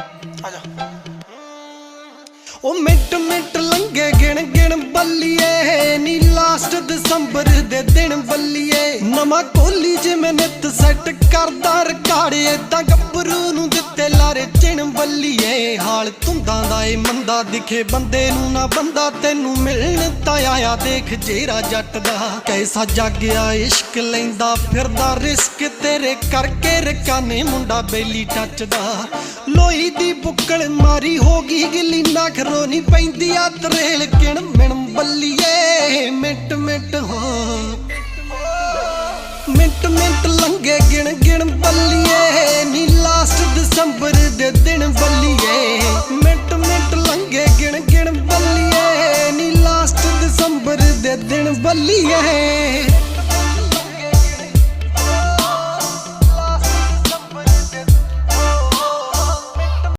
ਆ ਉਹ minute minute ਲੰਘੇ ਗਿਣ ਗਿਣ ਬੱਲੀਏ, ਨੀ ਲਾਸਟ ਦਸੰਬਰ ਦੇ ਦਿਨ ਬੱਲੀਏ। ਨਵਾਂ ਕੋਲੀ ਜਿਵੇਂ ਨਿੱਤ ਸੈੱਟ ਕਰਦਾ, ਰਕਾੜੇ ਤਾਂ ਗੱਭਰੂ ਨੂੰ ਦਿੱਤੇ ਲਾਰੇ ਚਿਣ ਬੱਲੀਏ। ਹਾਲ ਤੁੰਦਾਂ ਦਾ ਏ ਮੰਦਾ ਦਿਖੇ ਬੰਦੇ ਨੂੰ ਨਾ ਬੰਦਾ ਤੈਨੂੰ ਮਿਲਣ ਤਾਂ ਆਇਆ ਦੇਖ ਜੇਰਾ ਜੱਟ ਦਾ। ਕੈਸਾ ਜਾਗਿਆ ਇਸ਼ਕ ਲੈਂਦਾ ਫਿਰਦਾ, ਰਿਸਕ ਤੇਰੇ ਕਰਕੇ ਰਕਾਨੇ ਮੁੰਡਾ ਬੇਲੀ ਟੱਚਦਾ। ਲੋਈ ਦੀ ਬੁੱਕਲ ਮਾਰੀ ਹੋ ਗਈ ਗਿੱਲੀ ਨਖਰੋ ਨਹੀਂ ਪੈਂਦੀ ਆ ਤਰੇਲ ਕਿਣ ਮਿਣ ਬੱਲੀਏ। ਮਿੰਟ ਮਿੰਟ ਹੋ। ਮਿੰਟ ਮਿੰਟ ਲੰਘੇ ਗਿਣ ਗਿਣ ਦੇ ਦਿਨ ਬੱਲੀਏ